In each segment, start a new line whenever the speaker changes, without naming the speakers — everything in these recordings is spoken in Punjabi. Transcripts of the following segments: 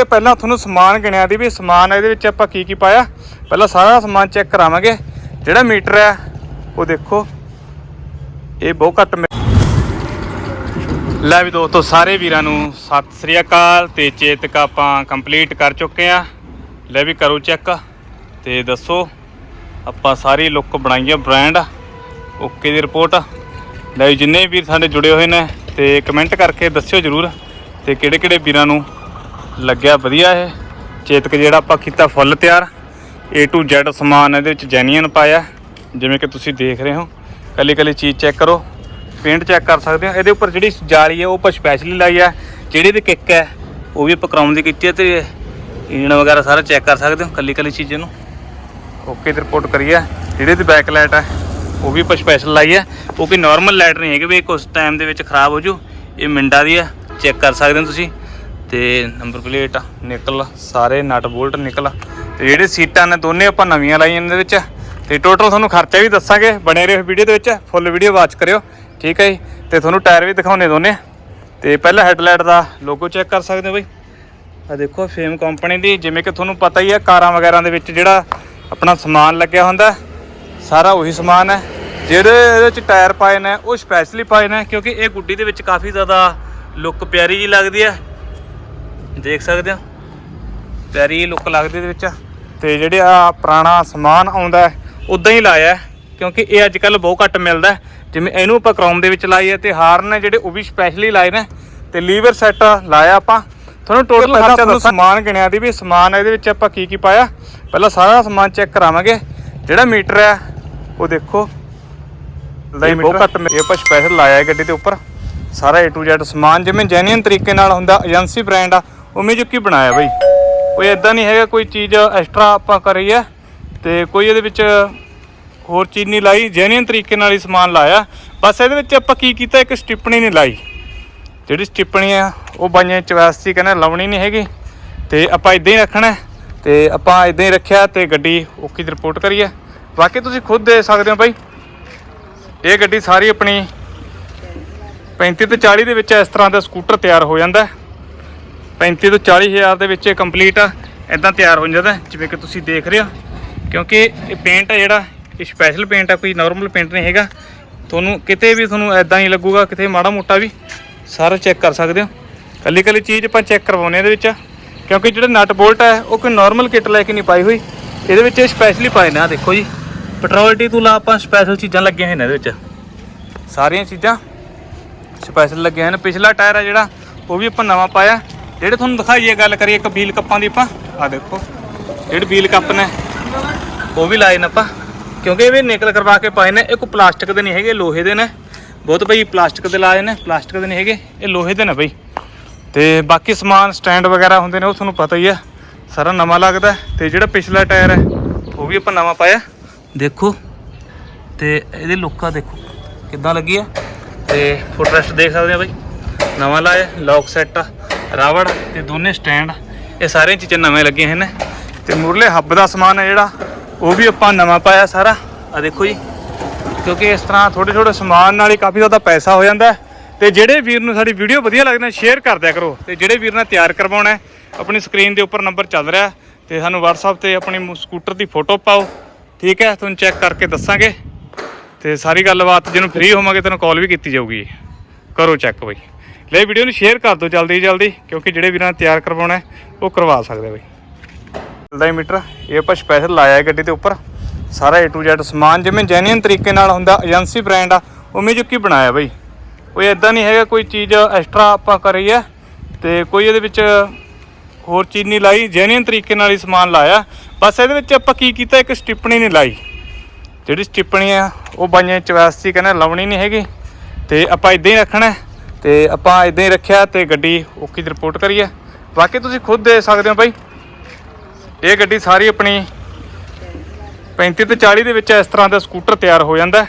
ਇਹ ਪਹਿਲਾਂ ਤੁਹਾਨੂੰ ਸਮਾਨ ਗਿਣਿਆ ਦੀ ਵੀ ਸਮਾਨ ਇਹਦੇ ਵਿੱਚ ਆਪਾਂ ਕੀ ਕੀ ਪਾਇਆ। ਪਹਿਲਾਂ ਸਾਰਾ ਸਮਾਨ ਚੈੱਕ ਕਰਾਵਾਂਗੇ। ਜਿਹੜਾ ਮੀਟਰ ਹੈ, ਉਹ ਦੇਖੋ। ਇਹ ਬਹੁਤ ਘੱਟ ਮੀ- ਲੈ ਵੀ ਦੋਸਤੋ, ਸਾਰੇ ਵੀਰਾਂ ਨੂੰ ਸਤਿ ਸ੍ਰੀ ਅਕਾਲ ਤੇ ਚੇਤਕ ਆਪਾਂ ਕੰਪਲੀਟ ਕਰ ਚੁੱਕੇ ਆ ਲੈ ਵੀ ਕਰੋ ਚੈੱਕ ਤੇ ਦੱਸੋ, ਆਪਾਂ ਸਾਰੀ ਲੁੱਕ ਬਣਾਈ ਆ ਬ੍ਰਾਂਡ ਓਕੇ ਦੀ ਰਿਪੋਰਟ ਲੈ ਵੀ ਜਿੰਨੇ ਵੀਰ ਸਾਡੇ ਜੁੜੇ ਹੋਏ ਨੇ ਤੇ ਕਮੈਂਟ ਕਰਕੇ ਦੱਸਿਓ ਜਰੂਰ ਤੇ ਕਿਹੜੇ ਕਿਹੜੇ ਵੀਰਾਂ ਨੂੰ ਲੱਗਿਆ ਵਧੀਆ ਇਹ। ਚੇਤਕ ਜਿਹੜਾ ਆਪਾਂ ਕੀਤਾ ਫੁੱਲ ਤਿਆਰ। A to Z ਸਮਾਨ ਇਹਦੇ ਵਿੱਚ ਜੈਨੀਅਨ ਪਾਇਆ। ਜਿਵੇਂ ਕਿ ਤੁਸੀਂ ਦੇਖ ਰਹੇ ਹੋ। ਕੱਲੀ ਕੱਲੀ ਚੀਜ਼ ਚੈੱਕ ਕਰੋ। ਪੇਂਟ ਚੈੱਕ ਕਰ ਸਕਦੇ ਹੋ। ਇਹਦੇ ਉੱਪਰ ਜਿਹੜੀ ਜਾਲੀ ਹੈ, ਉਹ ਆਪਾਂ ਸਪੈਸ਼ਲੀ ਲਾਈ ਹੈ। ਜਿਹੜੀ ਵੀ ਕਿੱਕ ਹੈ, ਉਹ ਵੀ ਆਪਾਂ ਕਰਾਉਣ ਦੀ ਕੀਤੀ ਹੈ ਤੇ ਇੰਜਣ ਵਗੈਰਾ ਸਾਰਾ ਚੈੱਕ ਕਰ ਸਕਦੇ ਹੋ। ਕੱਲੀ ਕੱਲੀ ਚੀਜ਼ ਨੂੰ ਓਕੇ ਤੇ ਰਿਪੋਰਟ ਕਰੀਏ। ਜਿਹੜੇ ਦੀ ਬੈਕ ਲਾਈਟ ਹੈ, ਉਹ ਵੀ ਆਪਾਂ ਸਪੈਸ਼ਲ ਲਾਈ ਹੈ। ਉਹ ਕੋਈ ਨਾਰਮਲ ਲਾਈਟ ਨਹੀਂ ਹੈਗੀ ਵੀ ਕੁਝ ਟਾਈਮ ਦੇ ਵਿੱਚ ਖਰਾਬ ਹੋ ਜੂ। ਇਹ ਮਿੰਡਾ ਦੀ ਹੈ। ਚੈੱਕ ਕਰ ਸਕਦੇ ਹੋ ਤੁਸੀਂ। ਤੇ ਨੰਬਰ ਪਲੇਟ ਨਿਕਲ, ਸਾਰੇ ਨਟ ਬੋਲਟ ਨਿਕਲ। ਤੇ ਜਿਹੜੇ ਸੀਟਾਂ ਨੇ ਦੋਨੇ ਆਪਾਂ ਨਵੀਆਂ ਲਾਈਆਂ ਇਹਨਾਂ ਦੇ ਵਿੱਚ। ਤੇ ਟੋਟਲ ਤੁਹਾਨੂੰ ਖਰਚਾ ਵੀ ਦੱਸਾਂਗੇ ਬਣੇ ਰਹੋ ਵੀਡੀਓ ਦੇ ਵਿੱਚ ਫੁੱਲ ਵੀਡੀਓ ਵਾਚ ਕਰਿਓ। ਠੀਕ ਹੈ ਜੀ? ਤੇ ਤੁਹਾਨੂੰ ਟਾਇਰ ਵੀ ਦਿਖਾਉਣੇ ਦੋਨੇ। ਤੇ ਪਹਿਲਾਂ ਹੈਡਲਾਈਟ ਦਾ ਲੋਗੋ ਚੈੱਕ ਕਰ ਸਕਦੇ ਹੋ ਬਈ। ਆ ਦੇਖੋ ਫੇਮ ਕੰਪਨੀ ਦੀ, ਜਿਵੇਂ ਕਿ ਤੁਹਾਨੂੰ ਪਤਾ ਹੀ ਹੈ, ਕਾਰਾਂ ਵਗੈਰਾ ਦੇ ਵਿੱਚ ਜਿਹੜਾ ਆਪਣਾ ਸਮਾਨ ਲੱਗਿਆ ਹੁੰਦਾ, ਸਾਰਾ ਉਹੀ ਸਮਾਨ ਹੈ। ਜਿਹੜੇ ਇਹਦੇ ਵਿੱਚ ਟਾਇਰ ਪਾਏ ਨੇ, ਉਹ ਸਪੈਸ਼ਲੀ ਪਾਏ ਨੇ, ਕਿਉਂਕਿ ਇਹ ਗੁੱਡੀ ਦੇ ਵਿੱਚ ਕਾਫੀ ਜ਼ਿਆਦਾ ਲੁੱਕ ਪਿਆਰੀ ਜੀ ਲੱਗਦੀ ਹੈ। ਦੇਖ ਸਕਦੇ ਹੋ। ਪਿਆਰੀ ਲੁੱਕ ਲੱਗਦੀ ਇਹਦੇ ਵਿੱਚ। ਤੇ ਜਿਹੜੇ ਆ ਪੁਰਾਣਾ ਸਮਾਨ ਆਉਂਦਾ ਉਦਾਂ ਹੀ ਲਾਇਆ ਕਿਉਂਕਿ ਇਹ ਅੱਜ ਕੱਲ ਬਹੁਤ ਘੱਟ ਮਿਲਦਾ। ਜਿਵੇਂ ਇਹਨੂੰ ਆਪਾਂ ਕ੍ਰੋਮ ਦੇ ਵਿੱਚ ਲਾਈ ਹੈ ਤੇ ਹਾਰਨ ਨੇ ਜਿਹੜੇ ਉਹ ਵੀ ਸਪੈਸ਼ਲੀ ਲਾਏ ਨੇ ਤੇ ਲੀਵਰ ਸੈੱਟ ਲਾਇਆ ਆਪਾਂ। ਤੁਹਾਨੂੰ ਟੋਟਲ ਖਰਚਾ ਦੱਸਾਂ। ਸਮਾਨ ਗਿਣਿਆ ਦੀ ਵੀ ਸਮਾਨ ਇਹਦੇ ਵਿੱਚ ਆਪਾਂ ਕੀ ਕੀ ਪਾਇਆ। ਪਹਿਲਾਂ ਸਾਰਾ ਸਮਾਨ ਚੈੱਕ ਕਰਾਵਾਂਗੇ। ਜਿਹੜਾ ਮੀਟਰ ਹੈ ਉਹ ਦੇਖੋ। ਇਹ ਬਹੁਤ ਘੱਟ ਇਹ ਆਪਾਂ ਸਪੈਸ਼ਲ ਲਾਇਆ ਹੈ ਗੱਡੀ ਦੇ ਉੱਪਰ। ਸਾਰਾ A to Z ਸਮਾਨ ਜਿਵੇਂ ਜੈਨੂਇਨ ਤਰੀਕੇ ਨਾਲ ਹੁੰਦਾ ਏਜੰਸੀ ਬ੍ਰਾਂਡ ਆ ਉਵੇਂ ਜੁਕੀ ਬਣਾਇਆ ਬਈ? ਕੋਈ ਇਦਾਂ ਨਹੀਂ ਹੈਗਾ, ਕੋਈ ਚੀਜ਼ ਐਕਸਟਰਾ ਆਪਾਂ ਕਰੀ ਹੈ ਤੇ ਕੋਈ ਇਹਦੇ ਵਿੱਚ ਹੋਰ ਚੀਜ਼ ਨਹੀਂ ਲਾਈ ਜੈਨੂਇਨ ਤਰੀਕੇ ਨਾਲ ਹੀ ਸਮਾਨ ਲਾਇਆ। ਬਸ ਇਹਦੇ ਵਿੱਚ ਆਪਾਂ ਕੀ ਕੀਤਾ, ਇੱਕ ਸਟਿਪਣੀ ਨਹੀਂ ਲਾਈ। ਜਿਹੜੀ ਸਟਿੱਪਣੀ ਆ, ਉਹ ਬਾਈਆਂ ਚਵਾਸ ਸੀ ਕਹਿੰਦੇ ਲਾਉਣੀ ਨਹੀਂ ਹੈਗੀ। ਤੇ ਆਪਾਂ ਇਦਾਂ ਹੀ ਰੱਖਣਾ ਹੈ। ਤੇ ਆਪਾਂ ਇਦਾਂ ਹੀ ਰੱਖਿਆ ਤੇ ਗੱਡੀ ਓਕੇ ਦੀ ਰਿਪੋਰਟ ਕਰੀਏ। ਬਾਕੀ ਤੁਸੀਂ ਖੁਦ ਦੇ ਸਕਦੇ ਹੋ ਬਾਈ। ਇਹ ਗੱਡੀ ਸਾਰੀ ਆਪਣੀ 35 ਤੋਂ 40 ਦੇ ਵਿੱਚ ਇਸ ਤਰ੍ਹਾਂ ਦਾ ਸਕੂਟਰ ਤਿਆਰ ਹੋ ਜਾਂਦਾ 35 ਤੋਂ 40 ਹਜ਼ਾਰ ਦੇ ਵਿੱਚ ਇਹ ਕੰਪਲੀਟ ਆ। ਇਦਾਂ ਤਿਆਰ ਹੋ ਜਾਂਦਾ, ਜਿਵੇਂ ਕਿ ਤੁਸੀਂ ਦੇਖ ਰਹੇ ਹੋ। ਕਿਉਂਕਿ ਇਹ ਪੇਂਟ ਆ ਜਿਹੜਾ, ਇਹ ਸਪੈਸ਼ਲ ਪੇਂਟ ਆ, ਕੋਈ ਨਾਰਮਲ ਪੇਂਟ ਨਹੀਂ ਹੈਗਾ। ਤੁਹਾਨੂੰ ਕਿਤੇ ਵੀ ਤੁਹਾਨੂੰ ਐਦਾਂ ਹੀ ਲੱਗੂਗਾ, ਕਿਤੇ ਮਾੜਾ ਮੋਟਾ ਵੀ। ਸਾਰਾ ਚੈੱਕ ਕਰ ਸਕਦੇ ਹੋ। ਕੱਲੀ ਕੱਲੀ ਚੀਜ਼ ਆਪਾਂ ਚੈੱਕ ਕਰਵਾਉਨੇ ਇਹਦੇ ਵਿੱਚ। ਕਿਉਂਕਿ ਜਿਹੜਾ ਨਟ ਬੋਲਟ ਹੈ ਉਹ ਕੋਈ ਨਾਰਮਲ ਕਿੱਟ ਲੈ ਕੇ ਨਹੀਂ ਪਾਈ ਹੋਈ। ਇਹਦੇ ਵਿੱਚ ਇਹ ਸਪੈਸ਼ਲੀ ਪਾਏ ਨੇ ਆ ਦੇਖੋ ਜੀ। ਪੈਟਰੋਲ ਟੀ ਤੋਂ ਲਾ ਆਪਾਂ ਸਪੈਸ਼ਲ ਚੀਜ਼ਾਂ ਲੱਗੀਆਂ ਹੋਈਆਂ ਨੇ ਇਹਦੇ ਵਿੱਚ। ਸਾਰੀਆਂ ਚੀਜ਼ਾਂ ਸਪੈਸ਼ਲ ਲੱਗੀਆਂ ਹਨ ਪਿਛਲਾ ਟਾਇਰ ਆ ਜਿਹੜਾ, ਉਹ ਵੀ ਆਪਾਂ ਨਵਾਂ ਪਾਇਆ। ਜਿਹੜੇ ਤੁਹਾਨੂੰ ਦਿਖਾਈਏ, ਗੱਲ ਕਰੀਏ ਇੱਕ ਬੀਲ ਕੱਪਾਂ ਦੀ ਆਪਾਂ। ਆ ਦੇਖੋ, ਜਿਹੜੇ ਬੀਲ ਕੱਪ ਨੇ, ਉਹ ਵੀ ਲਾਏ ਨੇ ਆਪਾਂ। ਕਿਉਂਕਿ ਇਹ ਵੀ ਨਿਕਲ ਕਰਵਾ ਕੇ ਪਾਏ ਨੇ, ਇਹ ਕੋਈ ਪਲਾਸਟਿਕ ਦੇ ਨਹੀਂ ਹੈਗੇ ਲੋਹੇ ਦੇ ਨੇ। ਬਹੁਤ ਬਈ, ਪਲਾਸਟਿਕ ਦੇ ਲਾਏ ਨੇ, ਪਲਾਸਟਿਕ ਦੇ ਨਹੀਂ ਹੈਗੇ, ਇਹ ਲੋਹੇ ਦੇ ਨੇ ਬਈ। ਤੇ ਬਾਕੀ ਸਮਾਨ ਸਟੈਂਡ ਵਗੈਰਾ ਹੁੰਦੇ ਨੇ, ਉਹ ਤੁਹਾਨੂੰ ਪਤਾ ਹੀ ਆ। ਸਾਰਾ ਨਵਾਂ ਲੱਗਦਾ ਹੈ। ਤੇ ਜਿਹੜਾ ਪਿਛਲਾ ਟਾਇਰ ਹੈ, ਉਹ ਵੀ ਆਪਾਂ ਨਵਾਂ ਪਾਇਆ। ਦੇਖੋ, ਤੇ ਇਹਦੀ ਲੁੱਕ ਦੇਖੋ, ਕਿੱਦਾਂ ਲੱਗੀ ਆ। ਤੇ ਫੁੱਟਰੈਸਟ ਦੇਖ ਸਕਦੇ ਆ ਬਾਈ, ਨਵਾਂ ਲਾਇਆ, ਲੌਕ ਸੈੱਟ ਰਾਵੜ ਤੇ ਦੋਨੇ ਸਟੈਂਡ, ਇਹ ਸਾਰੀਆਂ ਚੀਜ਼ਾਂ ਨਵੇਂ ਲੱਗੀਆਂ ਹਨ। ਤੇ ਮੁਰਲੇ ਹੱਬ ਦਾ ਸਮਾਨ ਹੈ ਜਿਹੜਾ, ਉਹ ਵੀ ਆਪਾਂ ਨਵਾਂ ਪਾਇਆ ਸਾਰਾ। ਆ ਦੇਖੋ ਜੀ, ਕਿਉਂਕਿ ਇਸ ਤਰ੍ਹਾਂ ਥੋੜੇ ਥੋੜੇ ਸਮਾਨ ਨਾਲ ਹੀ ਕਾਫੀ ਜ਼ਿਆਦਾ ਪੈਸਾ ਹੋ ਜਾਂਦਾ ਹੈ। ਤੇ ਜਿਹੜੇ ਵੀਰ ਨੂੰ ਸਾਡੀ ਵੀਡੀਓ ਵਧੀਆ ਲੱਗਦੀ ਹੈ, ਸ਼ੇਅਰ ਕਰ ਦਿਆ ਕਰੋ। ਤੇ ਜਿਹੜੇ ਵੀਰ ਨੇ ਤਿਆਰ ਕਰਵਾਉਣਾ ਆਪਣੀ ਸਕਰੀਨ ਦੇ ਉੱਪਰ ਨੰਬਰ ਚੱਲ ਰਿਹਾ ਹੈ। ਤੇ ਸਾਨੂੰ WhatsApp ਤੇ ਆਪਣੀ ਸਕੂਟਰ ਦੀ ਫੋਟੋ ਪਾਓ। ਠੀਕ ਹੈ, ਤੁਹਾਨੂੰ ਚੈੱਕ ਕਰਕੇ ਦੱਸਾਂਗੇ। ਤੇ ਸਾਰੀ ਗੱਲਬਾਤ, ਜਿਹਨੂੰ ਫ੍ਰੀ ਹੋਵਾਂਗੇ, ਤੈਨੂੰ ਕਾਲ ਵੀ ਕੀਤੀ ਜਾਊਗੀ। ਕਰੋ ਚੈੱਕ ਬਈ। ਲੈ ਵੀਡੀਓ ਨੂੰ ਸ਼ੇਅਰ ਕਰ ਦਿਓ ਜਲਦੀ ਜਲਦੀ, ਕਿਉਂਕਿ ਜਿਹੜੇ ਵੀਰਾਂ ਨੇ ਤਿਆਰ ਕਰਵਾਉਣਾ ਉਹ ਕਰਵਾ ਸਕਦੇ ਬਈ। ਚੱਲਦਾ ਹੀ ਮੀਟਰ, ਇਹ ਆਪਾਂ ਸਪੈਸ਼ਲ ਲਾਇਆ ਹੈ ਗੱਡੀ ਦੇ ਉੱਪਰ। ਸਾਰਾ A to Z ਸਮਾਨ, ਜਿਵੇਂ ਜੈਨੂਇਨ ਤਰੀਕੇ ਨਾਲ ਹੁੰਦਾ ਏਜੰਸੀ ਬ੍ਰਾਂਡ ਆ, ਉਵੇਂ ਜੁਕੀ ਬਣਾਇਆ ਬਈ। ਕੋਈ ਇਦਾਂ ਨਹੀਂ ਹੈਗਾ, ਕੋਈ ਚੀਜ਼ ਐਕਸਟਰਾ ਆਪਾਂ ਕਰੀ ਹੈ, ਤੇ ਕੋਈ ਇਹਦੇ ਵਿੱਚ ਹੋਰ ਚੀਜ਼ ਨਹੀਂ ਲਾਈ ਜੈਨੂਇਨ ਤਰੀਕੇ ਨਾਲ ਹੀ ਸਮਾਨ ਲਾਇਆ। ਬਸ ਇਹਦੇ ਵਿੱਚ ਆਪਾਂ ਕੀ ਕੀਤਾ, ਇੱਕ ਸਟਿਪਣੀ ਨਹੀਂ ਲਾਈ। ਜਿਹੜੀ ਸਟਿੱਪਣੀ ਆ, ਉਹ ਬਾਈਆਂ ਚਵਾਸ ਕਹਿੰਦੇ ਲਾਉਣੀ ਨਹੀਂ ਹੈਗੀ, ਤੇ ਆਪਾਂ ਇਦਾਂ ਹੀ ਰੱਖਣਾ ਤੇ ਆਪਾਂ ਇਦਾਂ ਹੀ ਰੱਖਿਆ ਤੇ ਗੱਡੀ ਓਕੇ ਦੀ ਰਿਪੋਰਟ ਕਰੀਏ। ਬਾਕੀ ਤੁਸੀਂ ਖੁਦ ਦੇ ਸਕਦੇ ਹੋ ਬਾਈ। ਇਹ ਗੱਡੀ ਸਾਰੀ ਆਪਣੀ 35 ਤੋਂ 40 ਦੇ ਵਿੱਚ ਇਸ ਤਰ੍ਹਾਂ ਦਾ ਸਕੂਟਰ ਤਿਆਰ ਹੋ ਜਾਂਦਾ ਹੈ।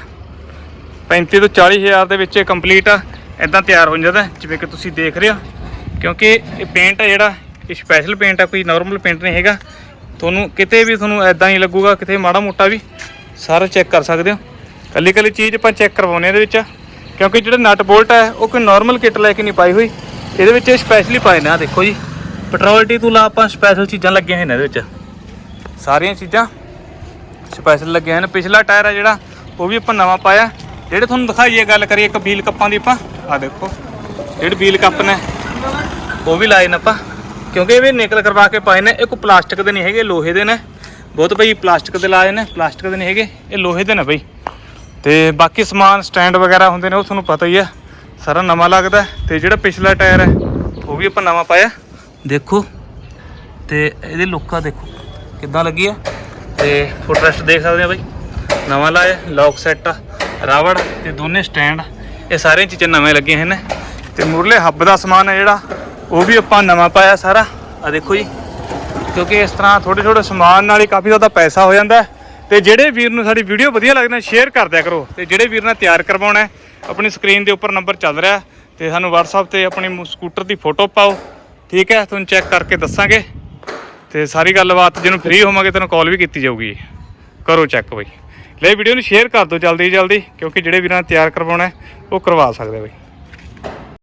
35 ਤੋਂ 40 ਹਜ਼ਾਰ ਦੇ ਵਿੱਚ ਇਹ ਕੰਪਲੀਟ ਆ। ਇਦਾਂ ਤਿਆਰ ਹੋ ਜਾਂਦਾ ਜਿਵੇਂ ਕਿ ਤੁਸੀਂ ਦੇਖ ਰਹੇ ਹੋ। ਕਿਉਂਕਿ ਇਹ ਪੇਂਟ ਆ ਜਿਹੜਾ, ਇਹ ਸਪੈਸ਼ਲ ਪੇਂਟ ਆ, ਕੋਈ ਨਾਰਮਲ ਪੇਂਟ ਨਹੀਂ ਹੈਗਾ। ਤੁਹਾਨੂੰ ਕਿਤੇ ਵੀ ਤੁਹਾਨੂੰ ਐਦਾਂ ਹੀ ਲੱਗੂਗਾ, ਕਿਤੇ ਮਾੜਾ ਮੋਟਾ ਵੀ। ਸਾਰਾ ਚੈੱਕ ਕਰ ਸਕਦੇ ਹੋ। ਕੱਲੀ ਕੱਲੀ ਚੀਜ਼ ਆਪਾਂ ਚੈੱਕ ਕਰਵਾਉਨੇ ਇਹਦੇ ਵਿੱਚ। ਕਿਉਂਕਿ ਜਿਹੜਾ ਨਟ ਬੋਲਟ ਹੈ ਉਹ ਕੋਈ ਨਾਰਮਲ ਕਿੱਟ ਲੈ ਕੇ ਨਹੀਂ ਪਾਈ ਹੋਈ। ਇਹਦੇ ਵਿੱਚ ਇਹ ਸਪੈਸ਼ਲੀ ਪਾਏ ਨੇ ਆ ਦੇਖੋ ਜੀ। ਪੈਟਰੋਲ ਟੀ ਤੋਂ ਆਪਾਂ ਸਪੈਸ਼ਲ ਚੀਜ਼ਾਂ ਲੱਗੀਆਂ ਹੋਈਆਂ ਨੇ ਇਹਦੇ ਵਿੱਚ। ਸਾਰੀਆਂ ਚੀਜ਼ਾਂ ਸਪੈਸ਼ਲ ਲੱਗੀਆਂ ਹਨ ਪਿਛਲਾ ਟਾਇਰ ਆ ਜਿਹੜਾ ਉਹ ਵੀ ਆਪਾਂ ਨਵਾਂ ਪਾਇਆ। ਜਿਹੜੇ ਤੁਹਾਨੂੰ ਦਿਖਾਈਏ ਗੱਲ ਕਰੀਏ ਇੱਕ ਵੀਲ ਕੱਪਾਂ ਦੀ ਆਪਾਂ। ਆ ਦੇਖੋ ਜਿਹੜੇ ਵੀਲ ਕੱਪ ਨੇ ਉਹ ਵੀ ਲਾਏ ਨੇ ਆਪਾਂ। ਕਿਉਂਕਿ ਇਹ ਵੀ ਨਿਕਲ ਕਰਵਾ ਕੇ ਪਾਏ ਨੇ। ਇਹ ਕੋਈ ਪਲਾਸਟਿਕ ਦੇ ਨਹੀਂ ਹੈਗੇ ਲੋਹੇ ਦੇ ਨੇ। ਬਹੁਤ ਭਾਈ ਪਲਾਸਟਿਕ ਦੇ ਲਾਏ ਨੇ। ਪਲਾਸਟਿਕ ਦੇ ਨਹੀਂ ਹੈਗੇ ਇਹ ਲੋਹੇ ਦੇ ਨੇ ਬਈ। ਤੇ ਬਾਕੀ ਸਮਾਨ ਸਟੈਂਡ ਵਗੈਰਾ ਹੁੰਦੇ ਨੇ, ਉਹ ਤੁਹਾਨੂੰ ਪਤਾ ਹੀ ਆ। ਸਾਰਾ ਨਵਾਂ ਲੱਗਦਾ ਹੈ। ਤੇ ਜਿਹੜਾ ਪਿਛਲਾ ਟਾਇਰ ਹੈ, ਉਹ ਵੀ ਆਪਾਂ ਨਵਾਂ ਪਾਇਆ। ਦੇਖੋ ਤੇ ਇਹਦੇ ਲੁੱਕਾ ਦੇਖੋ, ਕਿੱਦਾਂ ਲੱਗੀ ਆ? ਤੇ ਫੁੱਟਰੈਸਟ ਦੇਖ ਸਕਦੇ ਆ ਬਾਈ। ਨਵਾਂ ਲਾਇਆ, ਲੌਕ ਸੈੱਟ ਰਾਵੜ ਤੇ ਦੋਨੇ ਸਟੈਂਡ। ਇਹ ਸਾਰੀਆਂ ਚੀਜ਼ਾਂ ਨਵੇਂ ਲੱਗੀਆਂ ਹਨ। ਤੇ ਮੁਰਲੇ ਹੱਬ ਦਾ ਸਮਾਨ ਹੈ ਜਿਹੜਾ, ਉਹ ਵੀ ਆਪਾਂ ਨਵਾਂ ਪਾਇਆ ਸਾਰਾ। ਆ ਦੇਖੋ ਜੀ, ਕਿਉਂਕਿ ਇਸ ਤਰ੍ਹਾਂ ਥੋੜੇ ਥੋੜੇ ਸਮਾਨ ਨਾਲ ਹੀ ਕਾਫੀ ਜ਼ਿਆਦਾ ਪੈਸਾ ਹੋ ਜਾਂਦਾ ਹੈ। ਤੇ ਜਿਹੜੇ ਵੀਰ ਨੂੰ ਸਾਡੀ ਵੀਡੀਓ ਵਧੀਆ ਲੱਗਦੀ ਸ਼ੇਅਰ ਕਰ ਦਿਆ ਕਰੋ। ਤੇ ਜਿਹੜੇ ਵੀਰ ਨੇ ਤਿਆਰ ਕਰਵਾਉਣਾ ਆਪਣੀ ਸਕਰੀਨ ਦੇ ਉੱਪਰ ਨੰਬਰ ਚੱਲ ਰਿਹਾ ਹੈ। ਤੇ ਸਾਨੂੰ WhatsApp ਤੇ ਆਪਣੀ ਸਕੂਟਰ ਦੀ ਫੋਟੋ ਪਾਓ। ਠੀਕ ਹੈ, ਤੁਹਾਨੂੰ ਚੈੱਕ ਕਰਕੇ ਦੱਸਾਂਗੇ। ਤੇ ਸਾਰੀ ਗੱਲਬਾਤ ਜਿਹਨੂੰ ਫ੍ਰੀ ਹੋਵਾਂਗੇ, ਤੈਨੂੰ ਕਾਲ ਵੀ ਕੀਤੀ ਜਾਊਗੀ। ਕਰੋ ਚੈੱਕ ਬਈ। ਲੈ ਵੀਡੀਓ ਨੂੰ ਸ਼ੇਅਰ ਕਰ ਦਿਓ ਜਲਦੀ ਜਲਦੀ, ਕਿਉਂਕਿ ਜਿਹੜੇ ਵੀਰਾਂ ਨੇ ਤਿਆਰ ਕਰਵਾਉਣਾ ਉਹ ਕਰਵਾ ਸਕਦੇ ਆ ਬਈ।